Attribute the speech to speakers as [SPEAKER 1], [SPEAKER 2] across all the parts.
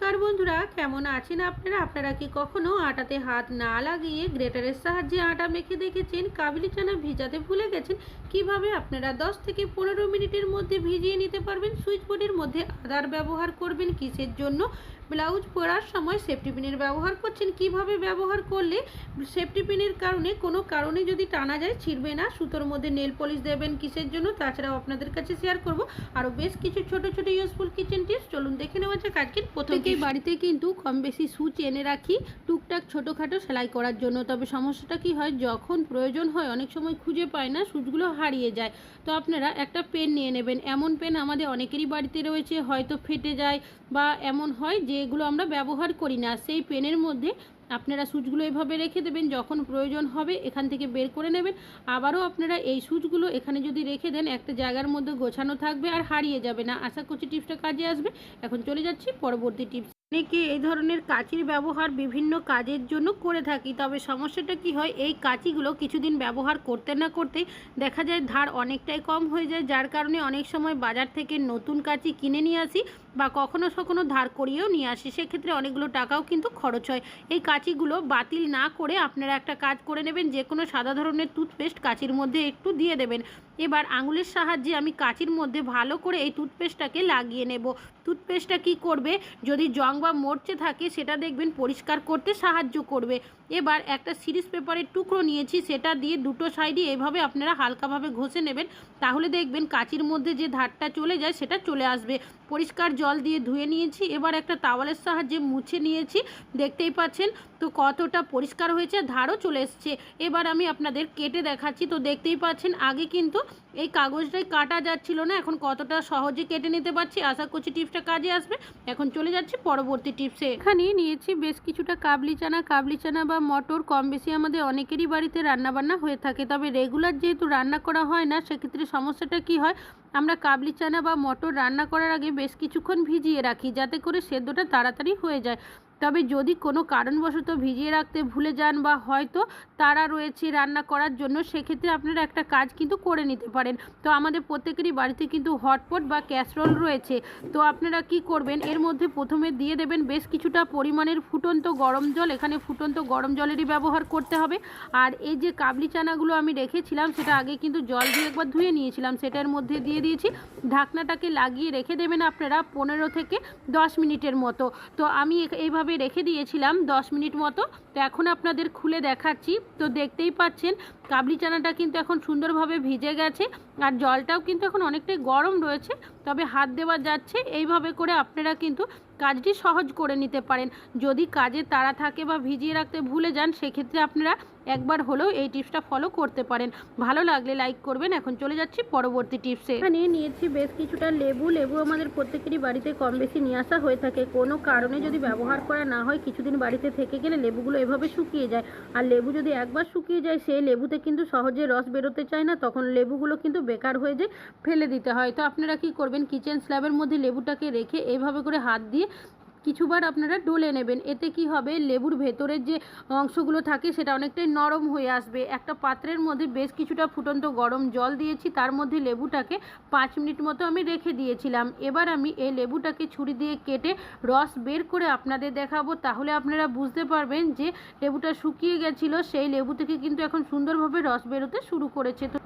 [SPEAKER 1] কার বন্ধুরা, কেমন আছেন আপনারা? আপনারা কি কখনো আটাতে হাত না লাগিয়ে গ্রেটারের সাহায্যে আটা মেখে দেখেছেন? কাবলি চানা ভিজাতে ভুলে গেছেন? কীভাবে আপনারা 10 থেকে পনেরো মিনিটের মধ্যে ভিজিয়ে নিতে পারবেন? সুইচ বোর্ডের মধ্যে আদার ব্যবহার করবেন কিসের জন্য? ব্লাউজ পরার সময় সেফটি পিনের ব্যবহার করছেন। কীভাবে ব্যবহার করলে সেফটি পিনের কারণে কোনো কারণে যদি টানা যায় ছিঁড়বে না সুতোর মধ্যে নেল পলিশ দেবেন কিসের জন্য তাছাড়াও আপনাদের কাছে শেয়ার করব। আরও বেশ কিছু ছোট ছোট ইউজফুল কিচেন টিপস চলুন দেখে নেওয়া যাক আজকের প্রত্যেকেই বাড়িতে কিন্তু কম বেশি সুচ এনে রাখি টুকটাক ছোটোখাটো সেলাই করার জন্য। তবে সমস্যাটা কি হয় যখন প্রয়োজন হয় অনেক সময় খুঁজে পায় না সুচগুলো হারিয়ে যায়। তো আপনারা একটা পেন নিয়ে নেবেন। এমন পেন আমাদের অনেকেরই বাড়িতে রয়েছে হয়তো ফেটে যায় বা এমন হয় যেগুলো আমরা ব্যবহার করি না। সেই পেনের মধ্যে আপনারা সুচগুলো এভাবে রেখে দেবেন, যখন প্রয়োজন হবে এখান থেকে বের করে নেবেন। আবারও আপনারা এই সুচগুলো এখানে যদি রেখে দেন, একটা জায়গার মধ্যে গোছানো থাকবে আর হারিয়ে যাবে না। আশা করছি টিপসটা কাজে আসবে। এখন চলে যাচ্ছি পরবর্তী টিপস অনেকে এই ধরনের কাঁচির ব্যবহার বিভিন্ন কাজের জন্য করে থাকি, তবে সমস্যাটা কি হয়, এই কাঁচিগুলো কিছুদিন ব্যবহার করতে না করতে দেখা যায় ধার অনেকটাই কম হয়ে যায়, যার কারণে অনেক সময় বাজার থেকে নতুন কাঁচি কিনে নিয়ে আসি বা কখনো কখনো ধার করিয়েও নিয়ে আসি, সেক্ষেত্রে অনেকগুলো টাকাও কিন্তু খরচ হয়। এই কাঁচিগুলো বাতিল না করে আপনারা একটা কাজ করে নেবেন যে কোনো সাদা ধরনের টুথপেস্ট কাঁচির মধ্যে একটু দিয়ে দেবেন। এবার আঙুলের সাহায্যে আমি কাঁচির মধ্যে ভালো করে এই টুথপেস্টটাকে লাগিয়ে নেব। টুথপেস্টটা কি করবে? যদি জং বা মরচে থাকে, সেটা দেখবেন পরিষ্কার করতে সাহায্য করবে। এবার একটা সিরিজ পেপারের টুকরো নিয়েছি, সেটা দিয়ে দুটো সাইডে এভাবে আপনারা হালকাভাবে ঘষে নেবেন। তাহলে দেখবেন কাঁচির মধ্যে যে ধারটা চলে যায়, সেটা চলে আসবে। পরিষ্কার জল দিয়ে ধুয়ে নিয়েছি, এবার একটা তাওয়ালের সাহায্যে মুছে নিয়েছি। দেখতেই পাচ্ছেন তো কতটা পরিষ্কার হয়েছে, ধারও চলে এসছে। এবার আমি আপনাদের কেটে দেখাচ্ছি। তো দেখতেই পাচ্ছেন, আগে কিন্তু এই কাগজটাই কাটা যাচ্ছিল না, এখন কতটা সহজে কেটে নিতে পারছি। আশা করছি টিপসটা কাজে আসবে। এখন চলে যাচ্ছি পরবর্তী টিপসে। এখানে নিয়েছি বেশ কিছুটা কাবলি চানা। কাবলি চানা বা মটর কম বেশি আমাদের অনেকেরই বাড়িতে রান্নাবান্না হয়ে থাকে। তবে রেগুলার যেহেতু রান্না করা হয় না, সেক্ষেত্রে সমস্যাটা কি হয়? আমরা কাবলি চানা বা মটর রান্না করার আগে বেশ কিছুক্ষণ ভিজিয়ে রাখি, যাতে করে সেদ্ধটা তাড়াতাড়ি হয়ে যায়। তবে যদি কোনো কারণবশত ভিজিয়ে রাখতে ভুলে যান বা হয়তো তারা রয়েছে রান্না করার জন্য, সেক্ষেত্রে আপনারা একটা কাজ কিন্তু করে নিতে পারেন। তো আমাদের প্রত্যেকেরই বাড়িতে কিন্তু হটপট বা ক্যাসরোল রয়েছে। তো আপনারা কি করবেন? এর মধ্যে প্রথমে দিয়ে দেবেন বেশ কিছুটা পরিমাণের ফুটন্ত গরম জল। এখানে ফুটন্ত গরম জলেরই ব্যবহার করতে হবে। আর এই যে কাবলি চানাগুলো আমি রেখেছিলাম, সেটা আগে কিন্তু জল দিয়ে একবার ধুয়ে নিয়েছিলাম। সেটার মধ্যে দিয়ে দিয়েছি। ঢাকনাটাকে লাগিয়ে রেখে দেবেন আপনারা পনেরো থেকে দশ মিনিটের মতো। তো আমি এ- এইভাবে রেখে দিয়েছিলাম দশ মিনিট মতো। তো এখন আপনাদের খুলে দেখাচ্ছি। তো দেখতেই পাচ্ছেন, কাবলি চানাটা কিন্তু এখন সুন্দরভাবে ভিজে গেছে আর জলটাও কিন্তু এখন অনেকটাই গরম রয়েছে। তবে হাত দেওয়া যাচ্ছে, এইভাবে করে আপনারা কিন্তু কাজটি সহজ করে নিতে পারেন। যদি কাজে তাড়া থাকে বা ভিজিয়ে রাখতে ভুলে যান, সেক্ষেত্রে আপনারা একবার হলেও এই টিপসটা ফলো করতে পারেন। ভালো লাগলে লাইক করবেন। এখন চলে যাচ্ছি পরবর্তী টিপসে। এখানে নিয়েছি বেশ কিছুটা লেবু। লেবু আমাদের প্রত্যেকেরই বাড়িতে কম বেশি নিয়ে আসা হয়ে থাকে। কোনো কারণে যদি ব্যবহার করা না হয়, কিছুদিন বাড়িতে থেকে গেলে লেবুগুলো এভাবে শুকিয়ে যায়। আর লেবু যদি একবার শুকিয়ে যায় সেই লেবুতে কিন্তু সহজে রস বেরোতে চায় না। তখন লেবুগুলো কিন্তু বেকার হয়ে যায় ফেলে দিতে হয়। তো আপনারা কি করবেন? কিচেন স্ল্যাবের মধ্যে লেবুটাকে রেখে এভাবে করে হাত দিয়ে কিছুবার আপনারা ডলে নেবেন। এতে কি হবে? লেবুর ভেতরের যে অংশগুলো থাকে, সেটা অনেকটাই নরম হয়ে আসবে। একটা পাত্রের মধ্যে বেশ কিছুটা ফুটন্ত গরম জল দিয়েছি। তার মধ্যে লেবুটাকে পাঁচ মিনিট মতো আমি রেখে দিয়েছিলাম। এবার আমি এই লেবুটাকে ছুরি দিয়ে কেটে রস বের করে আপনাদের দেখাবো। তাহলে আপনারা বুঝতে পারবেন যে লেবুটা শুকিয়ে গেছিল। সেই লেবু থেকে কিন্তু এখন সুন্দরভাবে রস বেরোতে শুরু করেছে। তো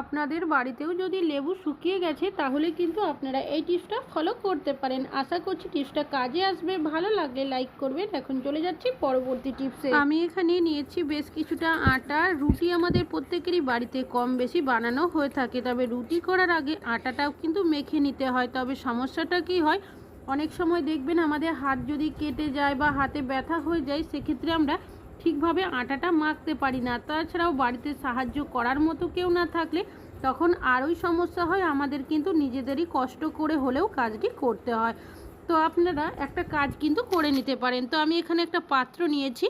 [SPEAKER 1] আপনাদের বাড়িতেও যদি লেবু শুকিয়ে গেছে, তাহলে কিন্তু আপনারা এই টিপসটা ফলো করতে পারেন। আশা করছি টিপসটা কাজে আসবে। ভালো লাগলে লাইক করবেন। এখন চলে যাচ্ছি পরবর্তী টিপসে। আমি এখানে নিয়েছি বেশ কিছুটা আটা। রুটি আমাদের প্রত্যেকেরই বাড়িতে কম বেশি বানানো হয়ে থাকে। তবে রুটি করার আগে আটাটাও কিন্তু মেখে নিতে হয়। তবে সমস্যাটা কি হয়? অনেক সময় দেখবেন আমাদের হাত যদি কেটে যায় বা হাতে ব্যথা হয়ে যায়, সেক্ষেত্রে আমরা ঠিকভাবে আটাটা মাখতে পারি না। তাছাড়াও বাড়িতে সাহায্য করার মতো কেউ না থাকলে তখন আরোই সমস্যা হয়। আমাদের কিন্তু নিজেদেরই কষ্ট করে হলেও কাজটি করতে হয়। তো আপনারা একটা কাজ কিন্তু করে নিতে পারেন। তো আমি এখানে একটা পাত্র নিয়েছি।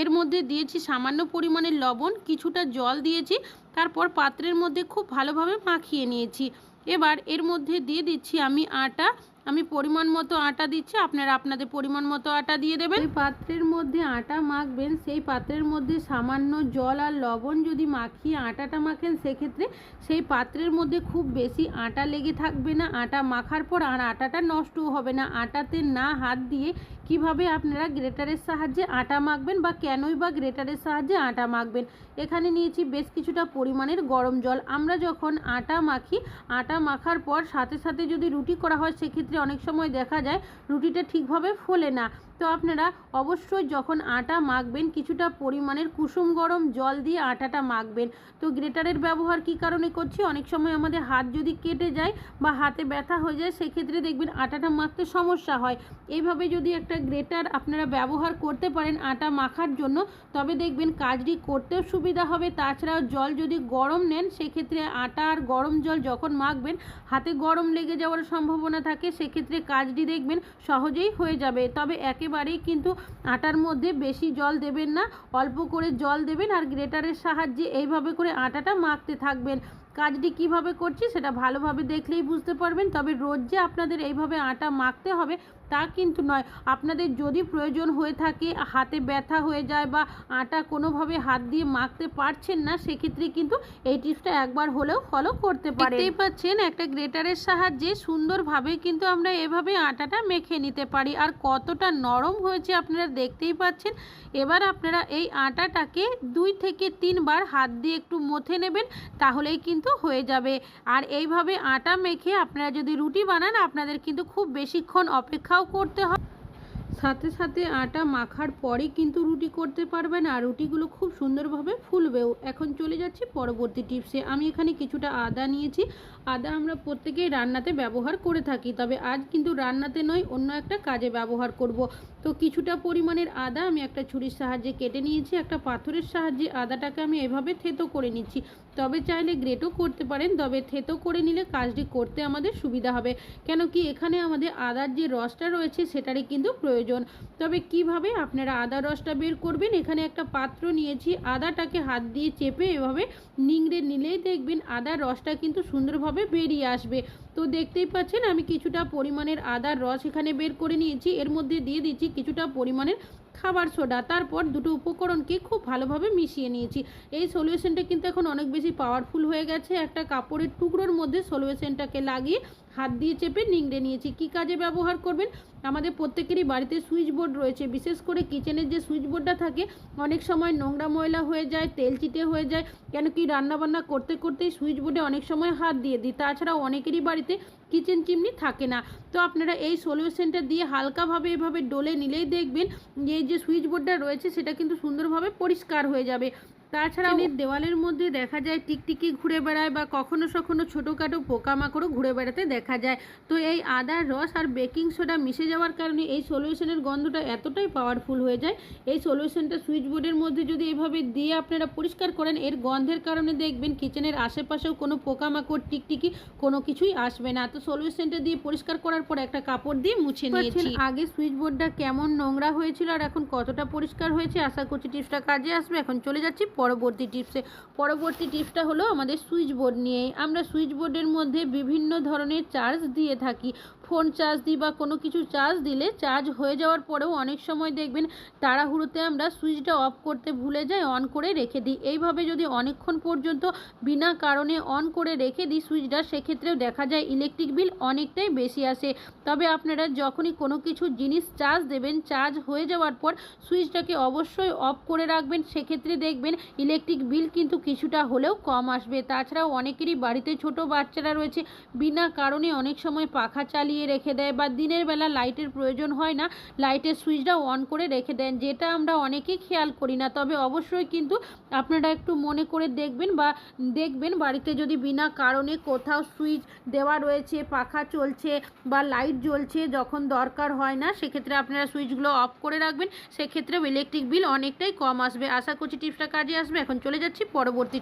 [SPEAKER 1] এর মধ্যে দিয়েছি সামান্য পরিমাণের লবণ, কিছুটা জল দিয়েছি, তারপর পাত্রের মধ্যে খুব ভালোভাবে মাখিয়ে নিয়েছি। এবার এর মধ্যে দিয়ে দিচ্ছি আমি আটা আমি পরিমাণ মতো আটা দিচ্ছি, আপনারা আপনাদের পরিমাণ মতো আটা দিয়ে দেবেন। পাত্রের মধ্যে আটা মাখবেন, সেই পাত্রের মধ্যে সামান্য জল আর লবণ যদি মাখিয়ে আটাটা মাখেন, সেক্ষেত্রে সেই পাত্রের মধ্যে খুব বেশি আটা লেগে থাকবে না। আটা মাখার পর আর আটাটা নষ্টও হবে না। আটাতে না হাত দিয়ে কীভাবে আপনারা গ্রেটারের সাহায্যে আটা মাখবেন বা কেনই বা গ্রেটারের সাহায্যে আটা মাখবেন? এখানে নিয়েছি বেশ কিছুটা পরিমাণের গরম জল। আমরা যখন আটা মাখি, আটা মাখার পর সাথে সাথে যদি রুটি করা হয়, সেক্ষেত্রে অনেক সময় দেখা যায় রুটিটা ঠিকভাবে ফোলে না। তো আপনারা অবশ্যই যখন আটা মাখবেন, কিছুটা পরিমাণের কুসুম গরম জল দিয়ে আটাটা মাখবেন। তো গ্রেটারের ব্যবহার কী কারণে করছি? অনেক সময় আমাদের হাত যদি কেটে যায় বা হাতে ব্যথা হয়ে যায়, সেক্ষেত্রে দেখবেন আটাটা মাখতে সমস্যা হয়। এইভাবে যদি একটা গ্রেটার আপনারা ব্যবহার করতে পারেন আটা মাখার জন্য, তবে দেখবেন কাজটি করতেও সুবিধা হবে। তাছাড়াও জল যদি গরম নেন, সেক্ষেত্রে আটা আর গরম জল যখন মাখবেন, হাতে গরম লেগে যাওয়ার সম্ভাবনা থাকে, সেক্ষেত্রে কাজটি দেখবেন সহজেই হয়ে যাবে। তবে একেবারেই, কিন্তু আটার মধ্যে বেশি জল দেবেন না, অল্প করে জল দেবেন আর গ্রেটারের সাহায্যে এইভাবে করে আটাটা মাখতে থাকবেন। কাজটি কীভাবে করছি সেটা ভালোভাবে দেখলেই বুঝতে পারবেন। তবে রোজ যে আপনাদের এইভাবে আটা মাখতে হবে, তা কিন্তু নয়। আপনাদের যদি প্রয়োজন হয়ে থাকে, হাতে ব্যথা হয়ে যায় বা আটা কোনোভাবে হাত দিয়ে মাখতে পারছেন না, সেক্ষেত্রে কিন্তু এই টিপসটা একবার হলেও ফলো করতে পারেন। দেখতেই পাচ্ছেন একটা গ্রেটারের সাহায্যে সুন্দরভাবে কিন্তু আমরা এভাবে আটাটা মেখে নিতে পারি। আর কতটা নরম হয়েছে আপনারা দেখতেই পাচ্ছেন। এবার আপনারা এই আটাটাকে দুই থেকে তিনবার হাত দিয়ে একটু মথে নেবেন, তাহলেই কিন্তু হয়ে যাবে। আর এইভাবে আটা মেখে আপনারা যদি রুটি বানান, আপনাদের কিন্তু খুব বেশিক্ষণ অপেক্ষাও করতে হয় সাথে সাথে আটা মাখার পরে কিন্তু রুটি করতে পারবেন আর রুটিগুলো খুব সুন্দরভাবে ফুলবেও। এখন চলে যাচ্ছি পরবর্তী টিপসে। আমি এখানে কিছুটা আদা নিয়েছি। আদা আমরা প্রত্যেকেই রান্নাতে ব্যবহার করে থাকি, তবে আজ কিন্তু রান্নাতে নয়, অন্য একটা কাজে ব্যবহার করব। তো কিছুটা পরিমাণের আদা আমি একটা ছুরির সাহায্যে কেটে নিয়েছি, একটা পাথরের সাহায্যে আদাটাকে আমি এভাবে থেতো করে নিচ্ছি। তবে চাইলে গ্রেটও করতে পারেন, তবে থেতো করে নিলে কাজটি করতে আমাদের সুবিধা হবে। কেন কি এখানে আমাদের আদার যে রসটা রয়েছে, সেটারই কিন্তু প্রয়োজন। তবে কীভাবে আপনারা আদা রসটা বের করবেন? এখানে একটা পাত্র নিয়েছি। আদাটাকে হাত দিয়ে চেপে এভাবে নিংড়ে নিলেই দেখবেন আদার রসটা কিন্তু সুন্দরভাবে বেরিয়ে আসবে। তো দেখতেই পাচ্ছেন, আমি কিছুটা পরিমাণের আদার রস এখানে বের করে নিয়েছি। এর মধ্যে দিয়ে দিচ্ছি কিছুটা পরিমাণের খাবার সোডা, তারপর দুটো উপকরণকে খুব ভালোভাবে মিশিয়ে নিয়েছি। এই সলিউশনটা কিন্তু এখন অনেক বেশি পাওয়ারফুল হয়ে গেছে। একটা কাপড়ের টুকরোর মধ্যে সলিউশনটাকে লাগিয়ে হাত দিয়ে চেপে নিংড়ে নিয়েছি। কী কাজে ব্যবহার করবেন? আমাদের প্রত্যেকেরই বাড়িতে সুইচ বোর্ড রয়েছে। বিশেষ করে কিচেনের যে সুইচ বোর্ডটা থাকে, অনেক সময় নোংরা ময়লা হয়ে যায়, তেল চিটে হয়ে যায়। কেন কি রান্নাবান্না করতে করতেই সুইচ বোর্ডে অনেক সময় হাত দিয়ে দিই। তাছাড়া অনেকেরই বাড়িতে কিচেন চিমনি থাকে না। তো আপনারা এই সলিউশনটা দিয়ে হালকাভাবে এভাবে ডলে নিলেই দেখবেন, এই যে সুইচ বোর্ডটা রয়েছে, সেটা কিন্তু সুন্দরভাবে পরিষ্কার হয়ে যাবে। তাছাড়া এর দেওয়ালের মধ্যে দেখা যায় টিকটিকি ঘুরে বেড়ায় বা কখনো সখনো ছোটোখাটো পোকামাকড়ও ঘুরে বেড়াতে দেখা যায়। তো এই আদার রস আর বেকিং সোডা মিশে যাওয়ার কারণে এই সলিউশনের গন্ধটা এতটাই পাওয়ারফুল হয়ে যায়। এই সলিউশনটা সুইচ বোর্ডের মধ্যে যদি এভাবে দিয়ে আপনারা পরিষ্কার করেন এর গন্ধের কারণে দেখবেন কিচেনের আশেপাশেও কোনো পোকামাকড় টিকটিকি কোনো কিছুই আসবে না। তো সলিউশনটা দিয়ে পরিষ্কার করার পর একটা কাপড় দিয়ে মুছে নিয়েছি। আগে সুইচ বোর্ডটা কেমন নোংরা হয়েছিল আর এখন কতটা পরিষ্কার হয়েছে? আশা করছি টিপসটা কাজে আসবে। এখন চলে যাচ্ছি পরবর্তী টিপসে পরবর্তী টিপসটা হলো আমাদের সুইচ বোর্ড নিয়ে আমরা সুইচ বোর্ডের মধ্যে বিভিন্ন ধরনের চার্জ দিয়ে থাকি। ফোন চার্জ দিই বা কোনো কিছু চার্জ দিলে চার্জ হয়ে যাওয়ার পরেও অনেক সময় দেখবেন তাড়াহুড়োতে আমরা সুইচটা অফ করতে ভুলে যাই, অন করে রেখে দিই। এইভাবে যদি অনেকক্ষণ পর্যন্ত বিনা কারণে অন করে রেখে দিই সুইচটা, সেক্ষেত্রেও দেখা যায় ইলেকট্রিক বিল অনেকটাই বেশি আসে। তবে আপনারা যখনই কোনো কিছু জিনিস চার্জ দেবেন, চার্জ হয়ে যাওয়ার পর সুইচটাকে অবশ্যই অফ করে রাখবেন। সেক্ষেত্রে দেখবেন ইলেকট্রিক বিল কিন্তু কিছুটা হলেও কম আসবে। তাছাড়াও অনেকেরই বাড়িতে ছোট বাচ্চারা রয়েছে, বিনা কারণে অনেক সময় পাখা চালিয়ে রেখে দেয় বা দিনের বেলা লাইটের প্রয়োজন হয় না, লাইটের সুইচটা অন করে রেখে দেন, যেটা আমরা অনেকেই খেয়াল করি না। তবে অবশ্যই কিন্তু আপনারা একটু মনে করে দেখবেন বা দেখবেন বাড়িতে যদি বিনা কারণে কোথাও সুইচ দেওয়া রয়েছে, পাখা চলছে বা লাইট জ্বলছে, যখন দরকার হয় না, সেক্ষেত্রে আপনারা সুইচগুলো অফ করে রাখবেন। সেক্ষেত্রেও ইলেকট্রিক বিল অনেকটাই কম আসবে। আশা করছি টিপসটা কাজে আসবে। এখন চলে যাচ্ছি পরবর্তী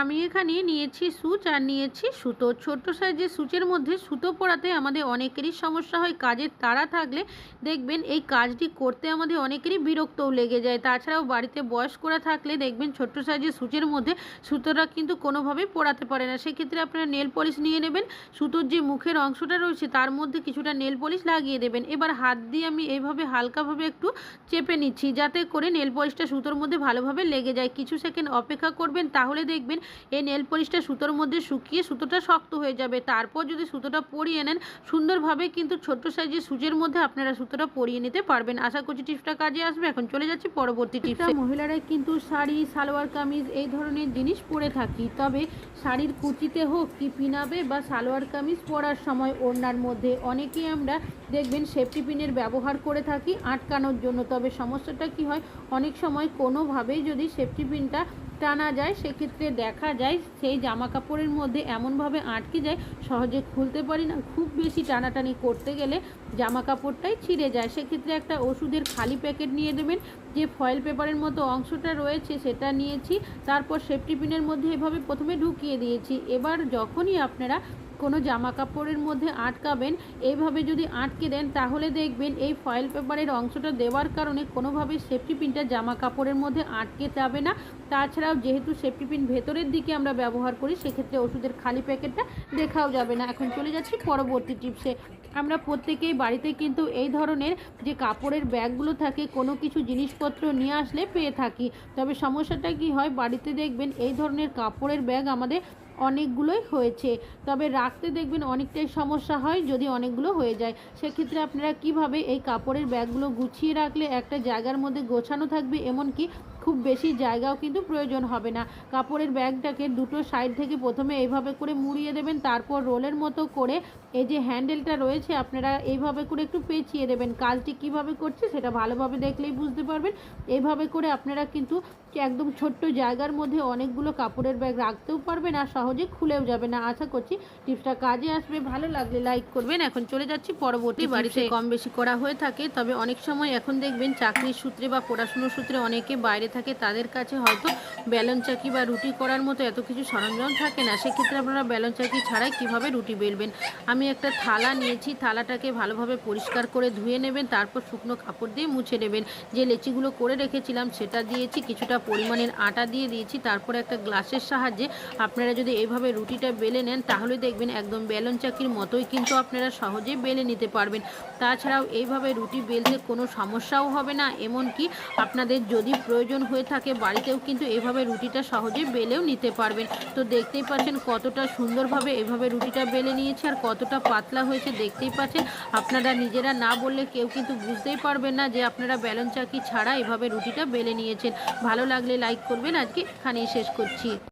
[SPEAKER 1] আমি এখানে নিয়েছি সুচ আর নিয়েছি সুতো। ছোট্ট সাইজের সুচের মধ্যে সুতো পরাতে আমাদের অনেকেরই সমস্যা হয়। কাজের তাড়া থাকলে দেখবেন এই কাজটি করতে আমাদের অনেকেরই বিরক্তও লেগে যায়। তাছাড়াও বাড়িতে বয়স্করা থাকলে দেখবেন ছোট্ট সাইজের সুচের মধ্যে সুতোটা কিন্তু কোনোভাবেই পড়াতে পারে না। সেক্ষেত্রে আপনারা নেল পলিশ নিয়ে নেবেন। সুতোর যে মুখের অংশটা রয়েছে তার মধ্যে কিছুটা নেল পলিশ লাগিয়ে দেবেন। এবার হাত দিয়ে আমি এইভাবে হালকাভাবে একটু চেপে নিচ্ছি যাতে করে নেল পলিশটা সুতোর মধ্যে ভালোভাবে লেগে যায়। কিছু সেকেন্ড অপেক্ষা করবেন তাহলে দেখবেন এই নেল পলিশটা সুতোর মধ্যে শুকিয়ে সুতোটা শক্ত হয়ে যাবে। তারপর যদি সুতোটা পরিয়ে নেন সুন্দরভাবে কিন্তু ছোট্ট সাইজের সুচের মধ্যে আপনারা সুতোটা পরিয়ে নিতে পারবেন। আশা করছি টিপসটা কাজে আসবে। এখন চলে যাচ্ছি পরবর্তী টিপস। মহিলারা কিন্তু শাড়ি সালোয়ার কামিজ এই ধরনের জিনিস পরে থাকি। তবে শাড়ির কুচিতে হোক কি পিনাবে বা সালোয়ার কামিজ পরার সময় ওড়নার মধ্যে অনেকেই আমরা দেখবেন সেফটি পিনের ব্যবহার করে থাকি আটকানোর জন্য। তবে সমস্যাটা কি হয় অনেক সময় কোনোভাবেই যদি সেফটি পিনটা টানা যায়, সেক্ষেত্রে দেখা যায় সেই জামা কাপড়ের মধ্যে এমনভাবে আটকে যায়, সহজে খুলতে পারি না। খুব বেশি টানাটানি করতে গেলে জামা কাপড়টাই ছিঁড়ে যায়। সেক্ষেত্রে একটা ওষুধের খালি প্যাকেট নিয়ে দেবেন যে ফয়েল পেপারের মতো অংশটা রয়েছে সেটা নিয়েছি, তারপর সেফটি পিনের মধ্যে এভাবে প্রথমে ঢুকিয়ে দিয়েছি। এবার যখনই আপনারা কোনো জামা কাপড়ের মধ্যে আটকাবেন। এইভাবে যদি আটকে দেন, তাহলে দেখবেন এই ফয়েল পেপারের অংশটা দেওয়ার কারণে কোনোভাবে সেফটি পিনটা জামা কাপড়ের মধ্যে আটকে যাবে না। তাছাড়াও যেহেতু সেফটি পিন ভেতরের দিকে আমরা ব্যবহার করি, সেক্ষেত্রে ওষুধের খালি প্যাকেটটা দেখাও যাবে না। এখন চলে যাচ্ছি পরবর্তী টিপসে। আমরা প্রত্যেকেই বাড়িতে কিন্তু এই ধরনের যে কাপড়ের ব্যাগগুলো থাকে, কোনো কিছু জিনিসপত্র নিয়ে আসলে পেয়ে থাকি। তবে সমস্যাটা কি হয়, বাড়িতে দেখবেন এই ধরনের কাপড়ের ব্যাগ আমাদের অনেকগুলোই হয়েছে। তবে রাখতে দেখবেন অনেকটাই সমস্যা হয় যদি অনেকগুলো হয়ে যায়। সেক্ষেত্রে আপনারা কীভাবে এই কাপড়ের ব্যাগগুলো গুছিয়ে রাখলে একটা জায়গার মধ্যে গোছানো থাকবে এমনকি খুব বেশি জায়গাও কিন্তু প্রয়োজন হবে না। কাপড়ের ব্যাগটাকে দুটো সাইড থেকে প্রথমে এইভাবে করে মুড়িয়ে দেবেন, তারপর রোলের মতো করে এই যে হ্যান্ডেলটা রয়েছে আপনারা এইভাবে করে একটু পেঁচিয়ে দেবেন। কাজটি কীভাবে করছে সেটা ভালোভাবে দেখলেই বুঝতে পারবেন। এইভাবে করে আপনারা কিন্তু একদম ছোট্ট জায়গার মধ্যে অনেকগুলো কাপড়ের ব্যাগ রাখতেও পারবেন আর সহজে খুলেও যাবে না। আশা করছি টিপসটা কাজে আসবে। ভালো লাগলে লাইক করবেন। এখন চলে যাচ্ছি পরবর্তী বাড়িতে। কম বেশি করা হয়ে থাকে তবে অনেক সময় এখন দেখবেন চাকরির সূত্রে বা পড়াশুনোর সূত্রে অনেকে বাইরে থাকে তাদের কাছে হয়তো ব্যালন চাকি বা রুটি করার মতো এত কিছু সরঞ্জাম থাকে না। সেক্ষেত্রে আপনারা ব্যালন চাকি ছাড়াই কীভাবে রুটি বেলবেন? আমি একটা থালা নিয়েছি থালাটাকে ভালোভাবে পরিষ্কার করে ধুয়ে নেবেন তারপর শুকনো কাপড় দিয়ে মুছে নেবেন। যে লেচিগুলো করে রেখেছিলাম সেটা দিয়েছি কিছুটা পরিমাণের আটা দিয়ে দিয়েছি, তারপরে একটা গ্লাসের সাহায্যে আপনারা যদি এইভাবে রুটিটা বেলে নেন, তাহলে দেখবেন একদম বেলন চাকির মতোই কিন্তু আপনারা সহজেই বেলে নিতে পারবেন। তাছাড়াও এইভাবে রুটি বেলতে কোনো সমস্যাও হবে না, এমনকি আপনাদের যদি প্রয়োজন হয়ে থাকে বাড়িতেও কিন্তু এভাবে রুটিটা সহজে বেলেও নিতে পারবেন। তো দেখতেই পাচ্ছেন কতটা সুন্দরভাবে এভাবে রুটিটা বেলে নিয়েছে আর কতটা পাতলা হয়েছে, দেখতেই পাচ্ছেন। আপনারা নিজেরা না বললে কেউ কিন্তু বুঝতেই পারবেন না যে আপনারা ব্যালন চাকি ছাড়া এভাবে রুটিটা বেলে নিয়েছেন। ভালো লাগলে লাইক করবেন। আজকে এখানেই শেষ করছি।